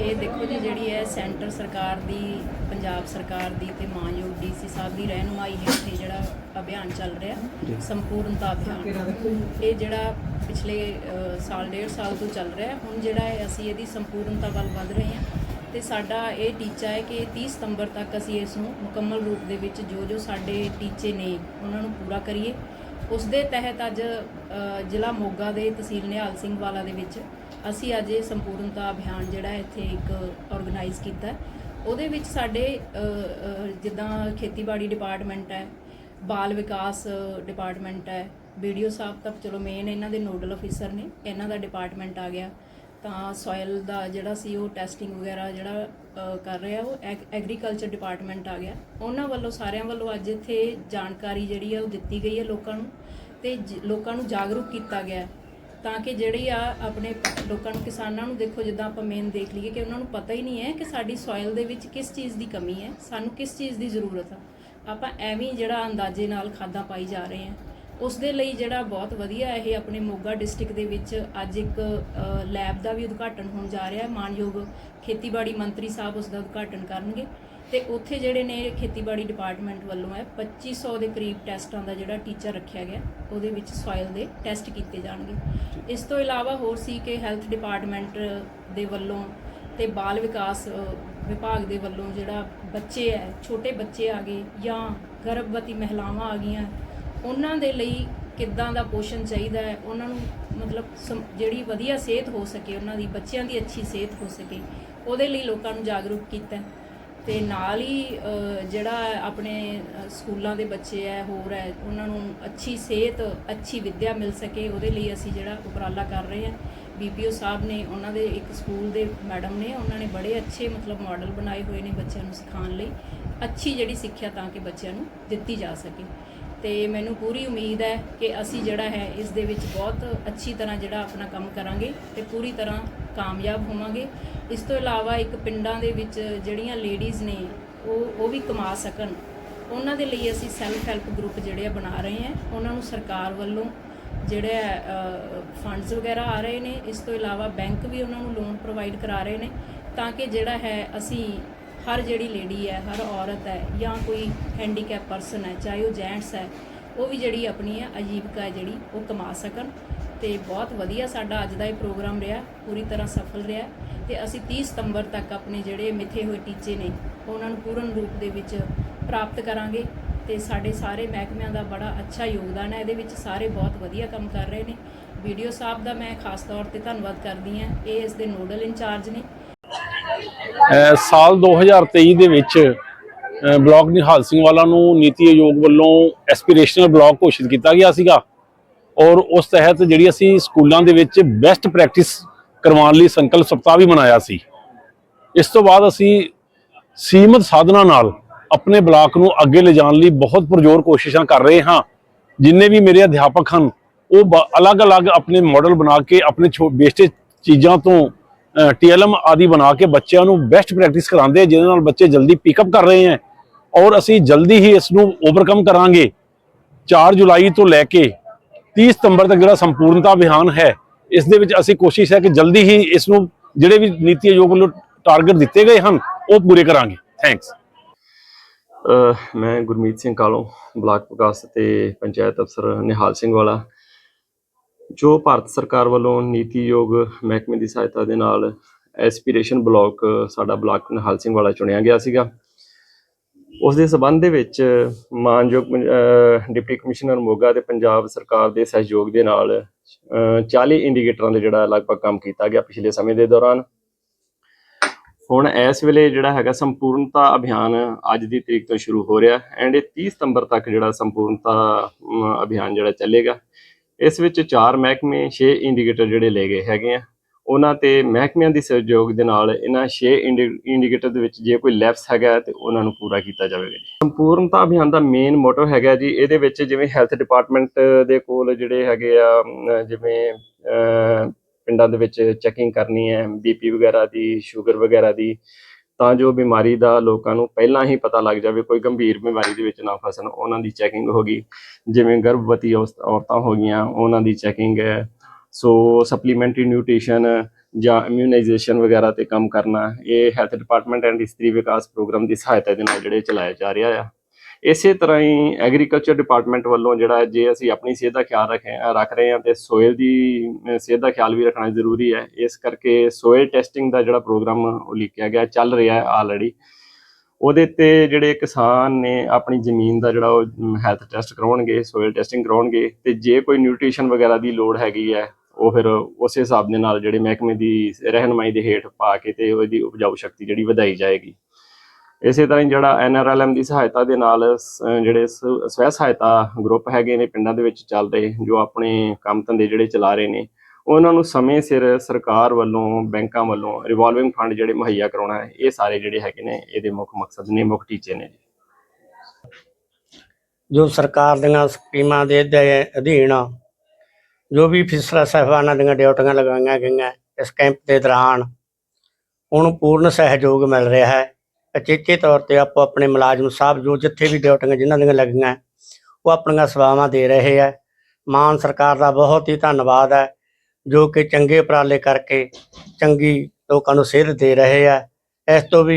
ਇਹ ਦੇਖੋ ਜੀ ਜਿਹੜੀ ਹੈ ਸੈਂਟਰ ਸਰਕਾਰ ਦੀ ਪੰਜਾਬ ਸਰਕਾਰ ਦੀ ਤੇ ਮਾਨਯੋਗ ਡੀਸੀ ਸਾਹਿਬ ਦੀ ਰਹਿਨੁਮਾਈ ਹੇਠ ਜਿਹੜਾ ਅਭਿਆਨ ਚੱਲ ਰਿਹਾ ਸੰਪੂਰਨਤਾ ਅਭਿਆਨ। ਇਹ ਜਿਹੜਾ ਪਿਛਲੇ ਸਾਲ ਡੇਢ ਸਾਲ ਤੋਂ ਚੱਲ ਰਿਹਾ ਹੁਣ ਜਿਹੜਾ ਹੈ ਅਸੀਂ ਇਹਦੀ ਸੰਪੂਰਨਤਾ ਵੱਲ ਵਧ ਰਹੇ ਹਾਂ ਤੇ ਸਾਡਾ ਇਹ ਟੀਚਾ ਹੈ ਕਿ 30 ਸਤੰਬਰ ਤੱਕ ਅਸੀਂ ਇਸ ਨੂੰ ਮੁਕੰਮਲ ਰੂਪ ਦੇ ਵਿੱਚ ਜੋ ਜੋ ਸਾਡੇ ਟੀਚੇ ਨੇ ਉਹਨਾਂ ਨੂੰ ਪੂਰਾ ਕਰੀਏ। ਉਸ ਦੇ ਤਹਿਤ ਅੱਜ ਜ਼ਿਲ੍ਹਾ ਮੋਗਾ ਦੇ ਤਹਿਸੀਲ ਨਿਹਾਲ ਸਿੰਘ ਵਾਲਾ ਦੇ ਵਿੱਚ ਅਸੀਂ ਅੱਜ ਇਹ ਸੰਪੂਰਨਤਾ ਅਭਿਆਨ ਜਿਹੜਾ ਇੱਥੇ ਇੱਕ ਆਰਗੇਨਾਈਜ਼ ਕੀਤਾ ਉਹਦੇ ਵਿੱਚ ਸਾਡੇ ਜਿੱਦਾਂ ਖੇਤੀਬਾੜੀ ਡਿਪਾਰਟਮੈਂਟ ਹੈ, ਬਾਲ ਵਿਕਾਸ ਡਿਪਾਰਟਮੈਂਟ ਹੈ ਵੀਡੀਓ ਸਾਹਿਬ ਤਾਂ ਚਲੋ ਮੇਨ ਇਹਨਾਂ ਦੇ ਨੋਡਲ ਅਫੀਸਰ ਨੇ, ਇਹਨਾਂ ਦਾ ਡਿਪਾਰਟਮੈਂਟ ਆ ਗਿਆ। ਤਾਂ ਸੋਇਲ ਦਾ ਜਿਹੜਾ ਸੀ ਉਹ ਟੈਸਟਿੰਗ ਵਗੈਰਾ ਜਿਹੜਾ ਕਰ ਰਿਹਾ, ਉਹ ਐਗਰੀਕਲਚਰ ਡਿਪਾਰਟਮੈਂਟ ਆ ਗਿਆ। ਉਹਨਾਂ ਵੱਲੋਂ, ਸਾਰਿਆਂ ਵੱਲੋਂ ਅੱਜ ਇੱਥੇ ਜਾਣਕਾਰੀ ਜਿਹੜੀ ਆ ਉਹ ਦਿੱਤੀ ਗਈ ਹੈ ਲੋਕਾਂ ਨੂੰ ਤੇ ਜ- ਲੋਕਾਂ ਨੂੰ ਜਾਗਰੂਕ ਕੀਤਾ ਗਿਆ। ਤਾਂ ਕਿ ਜਿਹੜੀ ਆ ਆਪਣੇ ਲੋਕਾਂ ਨੂੰ, ਕਿਸਾਨਾਂ ਨੂੰ ਦੇਖੋ, ਜਿੱਦਾਂ ਆਪਾਂ ਮੇਨ ਦੇਖ ਲਈਏ ਕਿ ਉਹਨਾਂ ਨੂੰ ਪਤਾ ਹੀ ਨਹੀਂ ਹੈ ਕਿ ਸਾਡੀ ਸੋਇਲ ਦੇ ਵਿੱਚ ਕਿਸ ਚੀਜ਼ ਦੀ ਕਮੀ ਹੈ, ਸਾਨੂੰ ਕਿਸ ਚੀਜ਼ ਦੀ ਜ਼ਰੂਰਤ ਆ। ਆਪਾਂ ਐਵੇਂ ਜਿਹੜਾ ਅੰਦਾਜ਼ੇ ਨਾਲ ਖਾਦਾਂ ਪਾਈ ਜਾ ਰਹੇ ਹਾਂ। ਉਸ ਦੇ ਲਈ ਜਿਹੜਾ ਬਹੁਤ ਵਧੀਆ ਇਹ ਆਪਣੇ ਮੋਗਾ ਡਿਸਟ੍ਰਿਕਟ ਦੇ ਵਿੱਚ ਅੱਜ ਇੱਕ ਲੈਬ ਦਾ ਵੀ ਉਦਘਾਟਨ ਹੋਣ ਜਾ ਰਿਹਾ ਹੈ। ਮਾਨਯੋਗ ਖੇਤੀਬਾੜੀ ਮੰਤਰੀ ਸਾਹਿਬ ਉਸ ਦਾ ਉਦਘਾਟਨ ਕਰਨਗੇ। ਤੇ ਉੱਥੇ ਜਿਹੜੇ ਨੇ ਖੇਤੀਬਾੜੀ ਡਿਪਾਰਟਮੈਂਟ ਵੱਲੋਂ ਹੈ 2500 ਦੇ ਕਰੀਬ ਟੈਸਟਾਂ ਦਾ ਜਿਹੜਾ ਟੀਚਰ ਰੱਖਿਆ ਗਿਆ, ਉਹਦੇ ਵਿੱਚ ਸੋਇਲ ਦੇ ਟੈਸਟ ਕੀਤੇ ਜਾਣਗੇ। ਇਸ ਤੋਂ ਇਲਾਵਾ ਹੋਰ ਸੀ ਕਿ ਹੈਲਥ ਡਿਪਾਰਟਮੈਂਟ ਦੇ ਵੱਲੋਂ ਤੇ ਬਾਲ ਵਿਕਾਸ ਵਿਭਾਗ ਦੇ ਵੱਲੋਂ ਜਿਹੜਾ ਬੱਚੇ ਹੈ, ਛੋਟੇ ਬੱਚੇ ਆ ਗਏ ਜਾਂ ਗਰਭਵਤੀ ਮਹਿਲਾਵਾਂ ਆ ਗਈਆਂ ਉਹਨਾਂ ਦੇ ਲਈ ਕਿੱਦਾਂ ਦਾ ਪੋਸ਼ਣ ਚਾਹੀਦਾ ਹੈ, ਉਹਨਾਂ ਨੂੰ ਮਤਲਬ ਸਮ- ਜਿਹੜੀ ਵਧੀਆ ਸਿਹਤ ਹੋ ਸਕੇ, ਉਹਨਾਂ ਦੀ, ਬੱਚਿਆਂ ਦੀ ਅੱਛੀ ਸਿਹਤ ਹੋ ਸਕੇ, ਉਹਦੇ ਲਈ ਲੋਕਾਂ ਨੂੰ ਜਾਗਰੂਕ ਕੀਤਾ ਹੈ। ਤੇ ਨਾਲ ਹੀ ਜਿਹੜਾ ਆਪਣੇ ਸਕੂਲਾਂ ਦੇ ਬੱਚੇ ਹੈ, ਹੋਰ ਹੈ, ਉਹਨਾਂ ਨੂੰ ਅੱਛੀ ਸਿਹਤ, ਅੱਛੀ ਵਿੱਦਿਆ ਮਿਲ ਸਕੇ, ਉਹਦੇ ਲਈ ਅਸੀਂ ਜਿਹੜਾ ਉਪਰਾਲਾ ਕਰ ਰਹੇ ਹਾਂ ਬੀਪੀਓ ਸਾਹਿਬ ਨੇ, ਉਹਨਾਂ ਦੇ ਇੱਕ ਸਕੂਲ ਦੇ ਮੈਡਮ ਨੇ, ਉਹਨਾਂ ਨੇ ਬੜੇ ਅੱਛੇ ਮਤਲਬ ਮਾਡਲ ਬਣਾਏ ਹੋਏ ਨੇ ਬੱਚਿਆਂ ਨੂੰ ਸਿਖਾਉਣ ਲਈ, ਅੱਛੀ ਜਿਹੜੀ ਸਿੱਖਿਆ ਤਾਂ ਕਿ ਬੱਚਿਆਂ ਨੂੰ ਦਿੱਤੀ ਜਾ ਸਕੇ ਤੇ ਮੈਨੂੰ ਪੂਰੀ ਉਮੀਦ ਹੈ ਕਿ ਅਸੀਂ ਜਿਹੜਾ ਹੈ ਇਸ ਦੇ ਵਿੱਚ ਬਹੁਤ ਅੱਛੀ ਤਰ੍ਹਾਂ ਜਿਹੜਾ ਆਪਣਾ ਕੰਮ ਕਰਾਂਗੇ ਤੇ ਪੂਰੀ ਤਰ੍ਹਾਂ ਕਾਮਯਾਬ ਹੋਵਾਂਗੇ। ਇਸ ਤੋਂ ਇਲਾਵਾ ਇੱਕ ਪਿੰਡਾਂ ਦੇ ਵਿੱਚ ਜਿਹੜੀਆਂ ਲੇਡੀਜ਼ ਨੇ, ਉਹ ਉਹ ਵੀ ਕਮਾ ਸਕਣ। ਉਹਨਾਂ ਦੇ ਲਈ ਅਸੀਂ ਸੈਲਫ ਹੈਲਪ ਗਰੁੱਪ ਜਿਹੜੇ ਆ ਬਣਾ ਰਹੇ ਹਾਂ। ਉਹਨਾਂ ਨੂੰ ਸਰਕਾਰ ਵੱਲੋਂ ਜਿਹੜੇ ਫੰਡਸ ਵਗੈਰਾ ਆ ਰਹੇ ਨੇ। ਇਸ ਤੋਂ ਇਲਾਵਾ ਬੈਂਕ ਵੀ ਉਹਨਾਂ ਨੂੰ ਲੋਨ ਪ੍ਰੋਵਾਈਡ ਕਰਾ ਰਹੇ ਨੇ। ਤਾਂ ਕਿ ਜਿਹੜਾ ਹੈ ਅਸੀਂ ਹਰ ਜਿਹੜੀ ਲੇਡੀ ਹੈ, ਹਰ ਔਰਤ ਹੈ ਜਾਂ ਕੋਈ ਹੈਂਡੀਕੈਪ ਪਰਸਨ ਹੈ, ਚਾਹੇ ਉਹ ਜੈਂਟਸ ਹੈ, ਉਹ ਵੀ ਜਿਹੜੀ ਆਪਣੀ ਹੈ, ਆਜੀਵਕਾ ਹੈ ਜਿਹੜੀ, ਉਹ ਕਮਾ ਸਕਣ। ਤੇ ਬਹੁਤ ਵਧੀਆ ਸਾਡਾ ਅੱਜ ਦਾ ਇਹ ਪ੍ਰੋਗਰਾਮ ਰਿਹਾ, ਪੂਰੀ ਤਰ੍ਹਾਂ ਸਫਲ ਰਿਹਾ। ਤੇ ਅਸੀਂ 30 ਸਤੰਬਰ ਤੱਕ ਆਪਣੇ ਜਿਹੜੇ ਮਿੱਥੇ ਹੋਏ ਟੀਚੇ ਨੇ, ਉਹਨਾਂ ਨੂੰ ਪੂਰਨ ਰੂਪ ਦੇ ਵਿੱਚ ਪ੍ਰਾਪਤ ਕਰਾਂਗੇ। ਤੇ ਸਾਡੇ ਸਾਰੇ ਮਹਿਕਮਿਆਂ ਦਾ ਬੜਾ ਅੱਛਾ ਯੋਗਦਾਨ ਹੈ, ਇਹਦੇ ਵਿੱਚ ਸਾਰੇ ਬਹੁਤ ਵਧੀਆ ਕੰਮ ਕਰ ਰਹੇ ਨੇ। ਵੀਡੀਓ ਸਾਹਿਬ ਦਾ ਮੈਂ ਖਾਸ ਤੌਰ ਤੇ ਧੰਨਵਾਦ ਕਰਦੀ ਹਾਂ। ਇਹ ਇਸ ਦੇ ਨੋਡਲ ਇੰਚਾਰਜ ਨੇ। ਸਾਲ 2023 ਦੇ ਵਿੱਚ ਅਹ ਬਲਾਕ ਨਿਹਾਲ ਸਿੰਘ ਵਾਲਾ ਨੂੰ ਨੀਤੀ ਆਯੋਗ ਵੱਲੋਂ ਐਸਪੀਰੇਸ਼ਨਲ ਬਲਾਕ ਘੋਸ਼ਿਤ ਕੀਤਾ ਗਿਆ ਸੀਗਾ। ਔਰ ਉਸ ਤਹਿਤ ਜਿਹੜੀ ਅਸੀਂ ਸਕੂਲਾਂ ਦੇ ਵਿੱਚ ਬੈਸਟ ਪ੍ਰੈਕਟਿਸ ਕਰਵਾਉਣ ਲਈ ਸੰਕਲਪ ਸਪਤਾਹ ਵੀ ਮਨਾਇਆ ਸੀ। ਇਸ ਤੋਂ ਬਾਅਦ ਅਸੀਂ ਸੀਮਤ ਸਾਧਨਾਂ ਨਾਲ ਆਪਣੇ ਬਲਾਕ ਨੂੰ ਅੱਗੇ ਲਿਜਾਣ ਲਈ ਬਹੁਤ ਪਰਜ਼ੋਰ ਕੋਸ਼ਿਸ਼ਾਂ ਕਰ ਰਹੇ ਹਾਂ। ਜਿੰਨੇ ਵੀ ਮੇਰੇ ਅਧਿਆਪਕ ਹਨ, ਉਹ ਬ- ਅਲੱਗ-ਅਲੱਗ ਆਪਣੇ ਮਾਡਲ ਬਣਾ ਕੇ ਆਪਣੇ ਵੇਸਟੇਜ ਚੀਜ਼ਾਂ ਤੋਂ ਟੀਐਲਐਮ ਆਦਿ ਬਣਾ ਕੇ ਬੱਚਿਆਂ ਨੂੰ ਬੈਸਟ ਪ੍ਰੈਕਟਿਸ ਕਰਾਉਂਦੇ ਜਿਹਦੇ ਨਾਲ ਬੱਚੇ ਜਲਦੀ ਪਿਕਅਪ ਕਰ ਰਹੇ ਹੈ ਔਰ ਅਸੀਂ ਜਲਦੀ ਹੀ ਇਸ ਨੂੰ ਓਵਰਕਮ ਕਰਾਂਗੇ। 4 ਜੁਲਾਈ ਤੋਂ ਲੈ ਕੇ 30 ਸਤੰਬਰ ਤੱਕ ਜਿਹੜਾ ਸੰਪੂਰਨਤਾ ਅਭਿਆਨ ਹੈ, ਇਸ ਦੇ ਵਿੱਚ ਅਸੀਂ ਕੋਸ਼ਿਸ਼ ਹੈ ਕਿ ਜਲਦੀ ਹੀ ਇਸ ਨੂੰ ਜਿਹੜੇ ਵੀ ਨੀਤੀ ਆਯੋਗ ਵੱਲੋਂ ਟਾਰਗੇਟ ਦਿੱਤੇ ਗਏ ਹਨ, ਉਹ ਪੂਰੇ ਕਰਾਂਗੇ। ਥੈਂਕਸ ਮੈਂ ਗੁਰਮੀਤ ਸਿੰਘ ਕਾਲੋਂ, ਬਲਾਕ ਵਿਕਾਸ ਤੇ ਪੰਚਾਇਤ ਅਫਸਰ ਨਿਹਾਲ ਸਿੰਘ ਵਾਲਾ। ਜੋ ਭਾਰਤ ਸਰਕਾਰ ਵੱਲੋਂ ਨੀਤੀ ਯੋਗ ਮਹਿਕਮੇ ਦੀ ਸਹਾਇਤਾ ਦੇ ਨਾਲ ਐਸਪੀਰੇਸ਼ਨ ਬਲਾਕ, ਸਾਡਾ ਬਲਾਕ ਨਿਹਾਲ ਸਿੰਘ ਵਾਲਾ ਚੁਣਿਆ ਗਿਆ ਸੀਗਾ। ਉਸ ਦੇ ਸਬੰਧ ਦੇ ਵਿੱਚ ਮਾਨਯੋਗ ਡਿਪਟੀ ਕਮਿਸ਼ਨਰ ਮੋਗਾ ਤੇ ਪੰਜਾਬ ਸਰਕਾਰ ਦੇ ਸਹਿਯੋਗ ਦੇ ਨਾਲ, ਅਹ 40 ਇੰਡੀਕੇਟਰਾਂ ਦੇ ਜਿਹੜਾ ਲਗਭਗ ਕੰਮ ਕੀਤਾ ਗਿਆ ਪਿਛਲੇ ਸਮੇਂ ਦੇ ਦੌਰਾਨ। ਹੁਣ ਇਸ ਵੇਲੇ ਜਿਹੜਾ ਹੈਗਾ ਸੰਪੂਰਨਤਾ ਅਭਿਆਨ ਅੱਜ ਦੀ ਤਰੀਕ ਤੋਂ ਸ਼ੁਰੂ ਹੋ ਰਿਹਾ ਐਂਡ ਇਹ 30 ਸਤੰਬਰ ਤੱਕ ਜਿਹੜਾ ਸੰਪੂਰਨਤਾ ਅਭਿਆਨ ਜਿਹੜਾ ਚੱਲੇਗਾ। ਇਸ ਵਿੱਚ ਚਾਰ ਮਹਿਕਮੇ 6 ਇੰਡੀਕੇਟਰ ਜਿਹੜੇ ਲਏ ਗਏ ਹੈਗੇ ਆ। ਉਹਨਾਂ ਤੇ ਮਹਿਕਮਿਆਂ ਦੀ ਸਹਿਯੋਗ ਦੇ ਨਾਲ ਇਹਨਾਂ 6 ਇੰਡੀਕੇਟਰ ਦੇ ਵਿੱਚ ਜੇ ਕੋਈ ਲੈਪਸ ਹੈਗਾ ਤੇ ਉਹਨਾਂ ਨੂੰ ਪੂਰਾ ਕੀਤਾ ਜਾਵੇਗਾ ਜੀ। ਸੰਪੂਰਨਤਾ ਅਭਿਆਨ ਦਾ ਮੇਨ ਮੋਟੋ ਹੈਗਾ ਜੀ। ਇਹਦੇ ਵਿੱਚ ਜਿਵੇਂ ਹੈਲਥ ਡਿਪਾਰਟਮੈਂਟ ਦੇ ਕੋਲ ਜਿਹੜੇ ਹੈਗੇ ਆ ਜਿਵੇਂ ਪਿੰਡਾਂ ਦੇ ਵਿੱਚ ਚੈਕਿੰਗ ਕਰਨੀ ਹੈ ਬੀਪੀ ਵਗੈਰਾ ਦੀ ਸ਼ੂਗਰ ਵਗੈਰਾ ਦੀ ਤਾਂ ਜੋ ਬਿਮਾਰੀ ਦਾ ਲੋਕਾਂ ਨੂੰ ਪਹਿਲਾਂ ਹੀ ਪਤਾ ਲੱਗ ਜਾਵੇ, ਕੋਈ ਗੰਭੀਰ ਬਿਮਾਰੀ ਦੇ ਵਿੱਚ ਨਾ ਫਸਣ, ਉਹਨਾਂ ਦੀ ਚੈਕਿੰਗ ਹੋ ਗਈ। ਜਿਵੇਂ ਗਰਭਵਤੀ ਔਰਤ- ਔਰਤਾਂ ਹੋ ਗਈਆਂ, ਉਹਨਾਂ ਦੀ ਚੈਕਿੰਗ ਹੈ। ਸੋ ਸਪਲੀਮੈਂਟਰੀ ਨਿਊਟ੍ਰੀਸ਼ਨ ਜਾਂ ਇਮਿਊਨਾਈਜੇਸ਼ਨ ਵਗੈਰਾ ਤੇ ਕੰਮ ਕਰਨਾ, ਇਹ ਹੈਲਥ ਡਿਪਾਰਟਮੈਂਟ ਐਂਡ ਇਸਤਰੀ ਵਿਕਾਸ ਪ੍ਰੋਗਰਾਮ ਦੀ ਸਹਾਇਤਾ ਦੇ ਨਾਲ ਜਿਹੜੇ ਚਲਾਇਆ ਜਾ ਰਿਹਾ ਆ। ਇਸੇ ਤਰ੍ਹਾਂ ਹੀ ਐਗਰੀਕਲਚਰ ਡਿਪਾਰਟਮੈਂਟ ਵੱਲੋਂ ਜਿਹੜਾ ਜੇ ਅਸੀਂ ਆਪਣੀ ਸਿਹਤ ਦਾ ਖਿਆਲ ਰੱਖੇ ਰੱਖ ਰਹੇ ਹਾਂ ਤੇ ਸੋਇਲ ਦੀ ਸਿਹਤ ਦਾ ਖਿਆਲ ਵੀ ਰੱਖਣਾ ਜ਼ਰੂਰੀ ਹੈ। ਇਸ ਕਰਕੇ ਸੋਇਲ ਟੈਸਟਿੰਗ ਦਾ ਜਿਹੜਾ ਪ੍ਰੋਗਰਾਮ ਉਹ ਲਿਖਿਆ ਗਿਆ, ਚੱਲ ਰਿਹਾ ਹੈ ਆਲਰੇਡੀ ਉਹਦੇ ਤੇ ਜਿਹੜੇ ਕਿਸਾਨ ਨੇ ਆਪਣੀ ਜ਼ਮੀਨ ਦਾ ਜਿਹੜਾ ਉਹ ਹੈਲਥ ਟੈਸਟ ਕਰਾਉਣਗੇ ਸੋਇਲ ਟੈਸਟਿੰਗ ਕਰਾਉਣਗੇ ਤੇ ਜੇ ਕੋਈ ਨਿਊਟ੍ਰੀਸ਼ਨ ਵਗੈਰਾ ਦੀ ਲੋੜ ਹੈਗੀ ਹੈ, ਉਹ ਫਿਰ ਉਸੇ ਹਿਸਾਬ ਦੇ ਨਾਲ ਜਿਹੜੇ ਮਹਿਕਮੇ ਦੀ ਰਹਿਨਮਾਈ ਦੇ ਹੇਠ ਪਾ ਕੇ ਤੇ ਉਹਦੀ ਉਪਜਾਊ ਸ਼ਕਤੀ ਜਿਹੜੀ ਵਧਾਈ ਜਾਏਗੀ। ਇਸੇ ਤਰ੍ਹਾਂ ਜਿਹੜਾ ਐਨਆਰਐਲਐਮ ਦੀ ਸਹਾਇਤਾ ਦੇ ਨਾਲ ਜਿਹੜੇ ਸਵੈ ਸਹਾਇਤਾ ਗਰੁੱਪ ਹੈਗੇ ਨੇ ਪਿੰਡਾਂ ਦੇ ਵਿੱਚ ਚੱਲ ਰਹੇ, ਜੋ ਆਪਣੇ ਕੰਮ ਧੰਦੇ ਜਿਹੜੇ ਚਲਾ ਰਹੇ ਨੇ, ਉਹਨਾਂ ਨੂੰ ਸਮੇਂ ਸਿਰ ਸਰਕਾਰ ਵੱਲੋਂ, ਬੈਂਕਾਂ ਵੱਲੋਂ ਰਿਵਾਲਵਿੰਗ ਫੰਡ ਜਿਹੜੇ ਮੁਹੱਈਆ ਕਰਾਉਣਾ ਹੈ, ਇਹ ਸਾਰੇ ਜਿਹੜੇ ਹੈਗੇ ਨੇ, ਇਹਦੇ ਮੁੱਖ ਮਕਸਦ ਨੇ, ਮੁੱਖ ਟੀਚੇ ਨੇ ਜੋ। ਸਰਕਾਰ ਦੀਆਂ ਸਕੀਮਾਂ ਦੇ ਅਧੀਨ, ਜੋ ਵੀ ਅਫਸਰਾਂ ਸਾਹਿਬਾਨਾਂ ਦੀਆਂ ਡਿਊਟੀਆਂ ਲਗਾਈਆਂ ਗਈਆਂ ਇਸ ਕੈਂਪ ਦੇ ਦੌਰਾਨ, ਉਹਨੂੰ ਪੂਰਨ ਸਹਿਯੋਗ ਮਿਲ ਰਿਹਾ ਹੈ। ਅਚੇਚੇ ਤੌਰ ਤੇ ਆਪੋ ਆਪਣੇ ਮੁਲਾਜ਼ਮ ਸਾਹਿਬ ਜੋ ਜਿੱਥੇ ਵੀ ਡਿਊਟੀਆਂ ਜਿਨ੍ਹਾਂ ਦੀਆਂ ਲੱਗੀਆਂ ਉਹ ਆਪਣੀਆਂ ਸੇਵਾਵਾਂ ਦੇ ਰਹੇ ਹੈ। ਮਾਨ ਸਰਕਾਰ ਦਾ ਬਹੁਤ ਹੀ ਧੰਨਵਾਦ ਹੈ, ਜੋ ਕਿ ਚੰਗੇ ਉਪਰਾਲੇ ਕਰਕੇ ਚੰਗੀ ਲੋਕਾਂ ਨੂੰ ਸੇਧ ਦੇ ਰਹੇ ਹੈ। ਇਸ ਤੋਂ ਵੀ